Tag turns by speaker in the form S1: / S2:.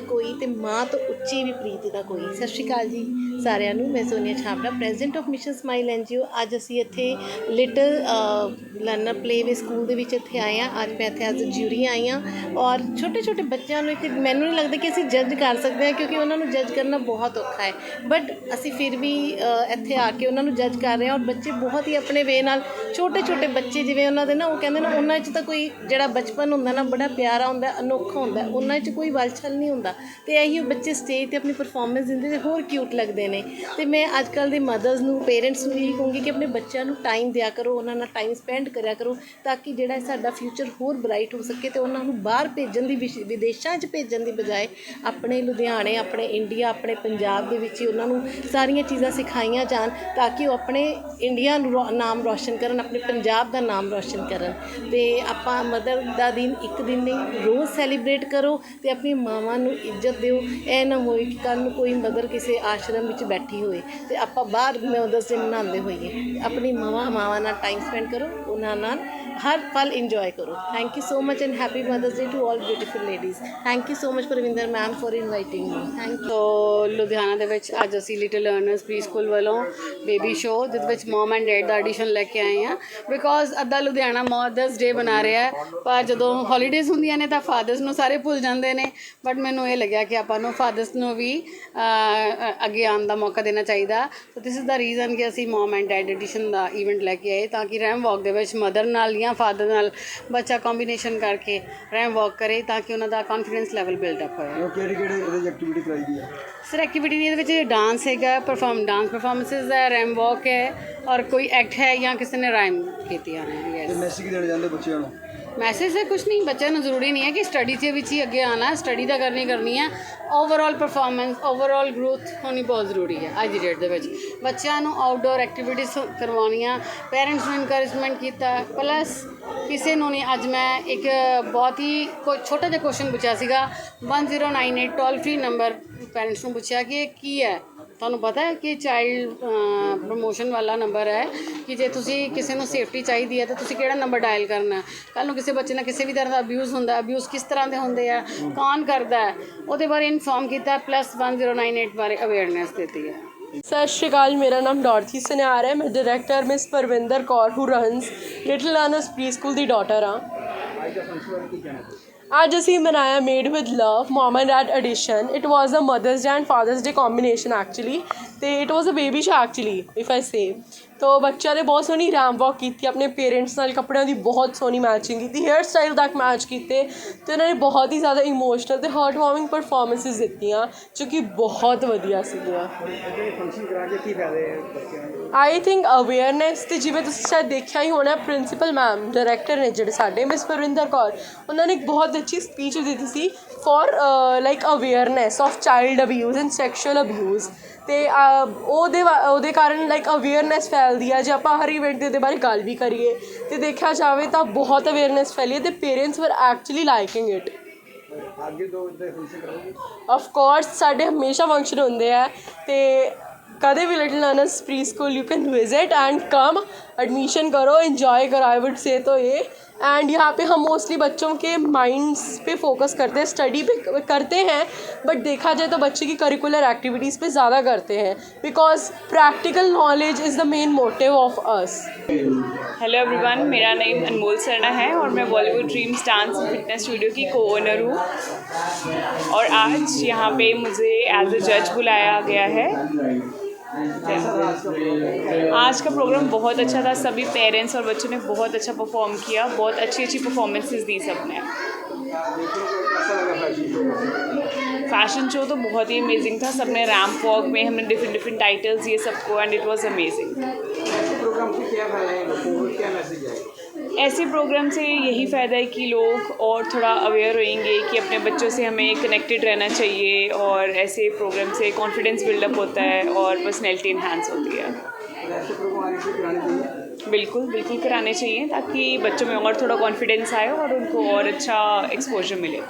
S1: ਨਾ ਕੋਈ ਤੇ ਮਾਂ ਤੋਂ ਉੱਚੀ ਵੀ ਪ੍ਰੀਤ ਦਾ ਕੋਈ। ਸਤਿ ਸ਼੍ਰੀ ਅਕਾਲ ਜੀ ਸਾਰਿਆਂ ਨੂੰ। ਮੈਂ Sonia Chhapra president of mission smile NGO. ਅੱਜ ਅਸੀਂ ਇੱਥੇ ਲਿਟਲ ਲਰਨਰ ਪਲੇਵੇ ਸਕੂਲ ਦੇ ਵਿੱਚ ਇੱਥੇ ਆਏ ਹਾਂ। ਅੱਜ ਮੈਂ ਇੱਥੇ ਐਜ਼ ਅ ਜਿਊਰੀ ਆਈ ਹਾਂ ਔਰ ਛੋਟੇ ਛੋਟੇ ਬੱਚਿਆਂ ਨੂੰ ਇੱਥੇ ਮੈਨੂੰ ਨਹੀਂ ਲੱਗਦਾ ਕਿ ਅਸੀਂ ਜੱਜ ਕਰ ਸਕਦੇ ਹਾਂ ਕਿਉਂਕਿ ਉਹਨਾਂ ਨੂੰ ਜੱਜ ਕਰਨਾ ਬਹੁਤ ਔਖਾ ਹੈ। ਬਟ ਅਸੀਂ ਫਿਰ ਵੀ ਇੱਥੇ ਆ ਕੇ ਉਹਨਾਂ ਨੂੰ ਜੱਜ ਕਰ ਰਹੇ ਹਾਂ ਔਰ ਬੱਚੇ ਬਹੁਤ ਹੀ ਆਪਣੇ ਵੇ ਨਾਲ ਛੋਟੇ ਛੋਟੇ ਬੱਚੇ ਜਿਵੇਂ ਉਹਨਾਂ ਦੇ ਨਾ, ਉਹ ਕਹਿੰਦੇ ਨਾ, ਉਹਨਾਂ 'ਚ ਤਾਂ ਕੋਈ ਜਿਹੜਾ ਬਚਪਨ ਹੁੰਦਾ ਨਾ, ਬੜਾ ਪਿਆਰਾ ਹੁੰਦਾ, ਅਨੋਖਾ ਹੁੰਦਾ, ਉਹਨਾਂ 'ਚ ਕੋਈ ਵਲਛਲ ਨਹੀਂ ਹੁੰਦਾ। ਤੇ ਇਹੀ ਉਹ ਬੱਚੇ ਸਟੇਜ ਤੇ ਆਪਣੀ ਪਰਫਾਰਮੈਂਸ ਦਿੰਦੇ ਤੇ ਹੋਰ ਕਿਊਟ ਲੱਗਦੇ ਨੇ। ਤੇ ਮੈਂ ਅੱਜ ਕੱਲ ਦੇ ਮਦਰਸ ਨੂੰ ਪੇਰੈਂਟਸ ਨੂੰ ਇਹੀ ਕਹੂੰਗੀ ਕਿ ਆਪਣੇ ਬੱਚਿਆਂ ਨੂੰ ਟਾਈਮ ਦਿਆ ਕਰੋ, ਉਹਨਾਂ ਨਾਲ ਟਾਈਮ ਸਪੈਂਡ ਕਰਿਆ ਕਰੋ ਤਾਂ ਕਿ ਜਿਹੜਾ ਸਾਡਾ ਫਿਊਚਰ ਹੋਰ ਬ੍ਰਾਈਟ ਹੋ ਸਕੇ ਤੇ ਉਹਨਾਂ ਨੂੰ ਬਾਹਰ ਭੇਜਣ ਦੀ ਵਿਸ਼- ਵਿਦੇਸ਼ਾਂ 'ਚ ਭੇਜਣ ਦੀ ਬਜਾਏ ਆਪਣੇ ਲੁਧਿਆਣੇ, ਆਪਣੇ ਇੰਡੀਆ ਆਪਣੇ ਪੰਜਾਬ ਦੇ ਵਿੱਚ ਹੀ ਉਹਨਾਂ ਨੂੰ ਸਾਰੀਆਂ ਚੀਜ਼ਾਂ ਸਿਖਾਈਆਂ ਜਾਣ ਤਾਂ ਕਿ ਉਹ ਆਪਣੇ ਇੰਡੀਆ ਨੂੰ ਰੋ- ਨਾਮ ਰੌਸ਼ਨ ਕਰਨ, ਆਪਣੇ ਪੰਜਾਬ ਦਾ ਨਾਮ ਰੌਸ਼ਨ ਕਰਨ। ਤੇ ਆਪਾਂ ਮਦਰ ਦਾ ਦਿਨ ਇੱਕ ਦਿਨ ਨਹੀਂ ਰੋਜ਼ ਸੈਲੀਬ੍ਰੇਟ ਕਰੋ ਤੇ ਆਪਣੀ ਮਾਵਾਂ ਨੂੰ ਇੱਜ਼ਤ ਦਿਓ। ਇਹ ਨਾ ਹੋਏ ਕਿ ਕੱਲ ਨੂੰ ਕੋਈ ਮਦਰ ਕਿਸੇ ਆਸ਼ਰਮ ਵਿੱਚ ਬੈਠੀ ਹੋਏ ਤੇ ਆਪਾਂ ਬਾਹਰ ਮਦਰਸ ਡੇ ਮਨਾਉਂਦੇ ਹੋਈਏ। ਆਪਣੀ ਮਾਵਾਂ ਮਾਵਾਂ ਨਾਲ ਟਾਈਮ ਸਪੈਂਡ ਕਰੋ, ਉਹਨਾਂ ਨਾਲ ਹਰ ਪਲ ਇੰਜੋਏ ਕਰੋ thank you so much and happy mother's day to all beautiful ladies thank you so much Parvinder ma'am for inviting me thank you
S2: Ludhiana ਦੇ ਵਿੱਚ ਅੱਜ ਅਸੀਂ ਲਿਟਲ ਲਰਨਰਸ ਪ੍ਰੀ ਸਕੂਲ ਵੱਲੋਂ ਬੇਬੀ ਸ਼ੋਅ ਜਿਸ ਵਿੱਚ mum and dad ਦਾ edition ਲੈ ਕੇ ਆਏ ਹਾਂ। ਬਿਕੋਜ਼ ਅੱਧਾ ਲੁਧਿਆਣਾ ਮਦਰਸ ਡੇ ਬਣਾ ਰਿਹਾ ਹੈ, ਪਰ ਜਦੋਂ ਹੌਲੀਡੇਜ਼ ਹੁੰਦੀਆਂ ਨੇ ਤਾਂ ਫਾਦਰਸ ਨੂੰ ਸਾਰੇ ਭੁੱਲ ਜਾਂਦੇ ਨੇ। ਬਟ ਮੈਨੂੰ ਇਹ ਲੱਗਿਆ ਕਿ ਆਪਾਂ ਨੂੰ ਫਾਦਰਸ ਨੂੰ ਵੀ ਅੱਗੇ ਆਉਣ ਦਾ ਮੌਕਾ ਦੇਣਾ ਚਾਹੀਦਾ। ਸੋ ਦਿਸ ਇਜ਼ ਦਾ ਰੀਜ਼ਨ ਕਿ ਅਸੀਂ ਮਮ ਐਂਡ ਡੈਡ ਐਡੀਸ਼ਨ ਦਾ ਇਵੈਂਟ ਲੈ ਕੇ ਆਏ, ਤਾਂ ਕਿ ਰੈਮ ਵਾਕ ਦੇ ਵਿੱਚ ਮਦਰ ਨਾਲ ਜਾਂ ਫਾਦਰ ਨਾਲ ਬੱਚਾ ਕੰਬੀਨੇਸ਼ਨ ਕਰਕੇ ਰੈਮ ਵਾਕ ਕਰੇ ਤਾਂ ਕਿ ਉਹਨਾਂ ਦਾ ਕੌਨਫੀਡੈਂਸ ਲੈਵਲ ਬਿਲਡ ਅਪ ਹੋਏ।
S3: ਉਹ ਕਿਹੜੀ ਕਿਹੜੀ ਇਹਦੇ ਐਕਟੀਵਿਟੀ ਕਰਾਈ ਦੀ ਆ?
S2: ਸਰ ਐਕਟੀਵਿਟੀ ਦੇ ਵਿੱਚ ਡਾਂਸ ਹੈਗਾ ਪਰਫਾਰਮ ਡਾਂਸ ਪਰਫਾਰਮੈਂਸਿਸ ਹੈ ਰੈਮ ਵਾਕ ਹੈ ਔਰ ਕੋਈ ਐਕਟ ਹੈ ਜਾਂ ਕਿਸੇ ਨੇ ਰਾਈਮ ਕੀਤੀ ਹੈ
S3: ਤੇ
S2: ਯੈਸ
S3: ਮੈਸੇਜ ਦੇਣ ਜਾਂਦੇ ਬੱਚਿਆਂ ਨੂੰ?
S2: ਮੈਸੇਜ ਹੈ ਕੁਝ ਨਹੀਂ, ਬੱਚਿਆਂ ਨੂੰ ਜ਼ਰੂਰੀ ਨਹੀਂ ਹੈ ਕਿ ਸਟੱਡੀ ਦੇ ਵਿੱਚ ਹੀ ਅੱਗੇ ਆਣਾ ਸਟੱਡੀ ਤਾਂ ਕਰਨੀ ਕਰਨੀ ਹੈ। ਓਵਰਆਲ ਪਰਫਾਰਮੈਂਸ ਓਵਰਆਲ ਗਰੋਥ ਹੋਣੀ ਬਹੁਤ ਜ਼ਰੂਰੀ ਹੈ, ਅੱਜ ਦੀ ਡੇਟ ਦੇ ਵਿੱਚ। ਬੱਚਿਆਂ ਨੂੰ ਆਊਟਡੋਰ ਐਕਟੀਵਿਟੀਜ਼ ਕਰਵਾਉਣੀਆਂ ਪੇਰੈਂਟਸ ਨੂੰ ਇਨਕਰੇਜਮੈਂਟ ਕੀਤਾ ਪਲੱਸ ਕਿਸੇ ਨੂੰ ਨਹੀਂ, ਅੱਜ ਮੈਂ ਇੱਕ ਬਹੁਤ ਹੀ ਕੋ, ਛੋਟਾ ਜਿਹਾ ਕੁਐਸਚਨ ਪੁੱਛਿਆ ਸੀਗਾ 1098 ਟੋਲ ਫ੍ਰੀ ਨੰਬਰ ਪੇਰੈਂਟਸ ਨੂੰ ਪੁੱਛਿਆ ਕਿ ਇਹ ਕੀ ਹੈ? ਤੁਹਾਨੂੰ ਪਤਾ ਹੈ ਕਿ ਚਾਈਲਡ ਪ੍ਰੋਮੋਸ਼ਨ ਵਾਲਾ ਨੰਬਰ ਹੈ ਕਿ ਜੇ ਤੁਸੀਂ ਕਿਸੇ ਨੂੰ ਸੇਫਟੀ ਚਾਹੀਦੀ ਹੈ ਤਾਂ ਤੁਸੀਂ ਕਿਹੜਾ ਨੰਬਰ ਡਾਇਲ ਕਰਨਾ ਹੈ? ਕੱਲ ਨੂੰ ਕਿਸੇ ਬੱਚੇ ਨਾਲ ਕਿਸੇ ਵੀ ਤਰ੍ਹਾਂ ਦਾ ਅਬਿਊਜ਼ ਹੁੰਦਾ ਅਬਿਊਜ਼ ਕਿਸ ਤਰ੍ਹਾਂ ਦੇ ਹੁੰਦੇ ਆ, ਕੌਣ ਕਰਦਾ ਹੈ? ਉਹਦੇ ਬਾਰੇ ਇਨਫੋਰਮ ਕੀਤਾ ਪਲੱਸ 1098 ਬਾਰੇ ਅਵੇਅਰਨੈਸ ਦਿੱਤੀ ਹੈ।
S4: ਸਤਿ ਸ਼੍ਰੀ ਅਕਾਲ, ਮੇਰਾ ਨਾਮ ਡੋਰਥੀ ਸਨਿਆਰ ਹੈ, ਮੈਂ director miss Parvinder Kaur who runs little learners pre school the daughter ਹਾਂ। ਅੱਜ ਅਸੀਂ ਮਨਾਇਆ made with love mum and dad edition it was a mother's day and father's day combination actually ਅਤੇ it was a baby show actually if I say ਤੋ ਬੱਚਿਆਂ ਨੇ ਬਹੁਤ ਸੋਹਣੀ ਰੈਮ ਵਾਕ ਕੀਤੀ, ਆਪਣੇ ਪੇਰੈਂਟਸ ਨਾਲ ਕੱਪੜਿਆਂ ਦੀ ਬਹੁਤ ਸੋਹਣੀ ਮੈਚਿੰਗ ਕੀਤੀ ਹੇਅਰ ਸਟਾਈਲ ਤੱਕ ਮੈਚ ਕੀਤੇ, ਤੇ ਉਹਨਾਂ ਨੇ ਬਹੁਤ ਹੀ ਜ਼ਿਆਦਾ ਇਮੋਸ਼ਨਲ ਤੇ ਹਾਰਟ ਵਾਰਮਿੰਗ ਪਰਫਾਰਮੈਂਸਿਸ ਦਿੱਤੀਆਂ, ਜੋ ਕਿ ਬਹੁਤ ਵਧੀਆ ਸੀਗੀਆਂ।
S3: ਫੰਕਸ਼ਨ ਕਰਾ ਕੇ ਕੀ ਫਾਇਦੇ ਬੱਚਿਆਂ ਨੂੰ
S4: ਆਈ ਥਿੰਕ ਅਵੇਅਰਨੈਸ ਤੇ ਜਿਵੇਂ ਤੁਸੀਂ ਸ਼ਾਇਦ ਦੇਖਿਆ ਹੀ ਹੋਣਾ ਪ੍ਰਿੰਸੀਪਲ ਮੈਮ ਡਾਇਰੈਕਟਰ ਨੇ ਜਿਹੜੇ ਸਾਡੇ ਮਿਸ ਪਰਵਿੰਦਰ ਕੌਰ, ਉਹਨਾਂ ਨੇ ਇੱਕ ਬਹੁਤ ਅੱਛੀ ਸਪੀਚ ਦਿੱਤੀ ਸੀ for like awareness of child abuse and sexual abuse ਤੇ ਉਹਦੇ ਉਹਦੇ ਕਾਰਨ ਲਾਈਕ ਅਵੇਅਰਨੈਸ ਫੈਲਦੀ ਆ, ਜੇ ਆਪਾਂ ਹਰ ਇਵੈਂਟ ਦੇ ਉਹਦੇ ਬਾਰੇ ਗੱਲ ਵੀ ਕਰੀਏ, ਤੇ ਦੇਖਿਆ ਜਾਵੇ ਤਾਂ ਬਹੁਤ ਅਵੇਅਰਨੈਸ ਫੈਲੀ ਹੈ ਤੇ parents were actually liking it
S3: ਅੱਗੇ
S4: ਆਫ ਕੋਰਸ ਸਾਡੇ ਹਮੇਸ਼ਾ ਫੰਕਸ਼ਨ ਹੁੰਦੇ ਆ, ਤੇ ਕਦੇ ਵੀ little learners pre school you can visit and come admission करो एंजॉय करो आई वुड से तो ये. एंड यहाँ पे हम मोस्टली बच्चों के माइंड्स पे फोकस करते हैं स्टडी पे करते हैं बट देखा जाए तो बच्चे की करिकुलर एक्टिविटीज़ पे ज़्यादा करते हैं because practical knowledge is the main motive of us
S5: hello everyone मेरा नेम अनमोल सरना है और मैं Bollywood dreams dance fitness studio की को ओनर हूँ. और आज यहाँ पे मुझे एज अ जज बुलाया गया है. आज का प्रोग्राम बहुत अच्छा था। सभी पेरेंट्स और बच्चों ने बहुत अच्छा परफॉर्म किया। बहुत अच्छी अच्छी परफॉर्मेंसेस दी सबने। फ़ैशन शो तो बहुत ही अमेजिंग था। सबने रैम्प वॉक में हमने डिफरेंट डिफरेंट टाइटल्स ये सबको एंड इट वाज अमेजिंग ऐसे प्रोग्राम से यही फ़ायदा है कि लोग और थोड़ा अवेयर होंगे कि अपने बच्चों से हमें कनेक्टेड रहना चाहिए और ऐसे प्रोग्राम से कॉन्फिडेंस बिल्डअप होता है और पर्सनैलिटी इन्हांस होती है। बिल्कुल बिल्कुल कराने चाहिए ताकि बच्चों में और थोड़ा कॉन्फिडेंस आए और उनको और अच्छा एक्सपोजर मिले।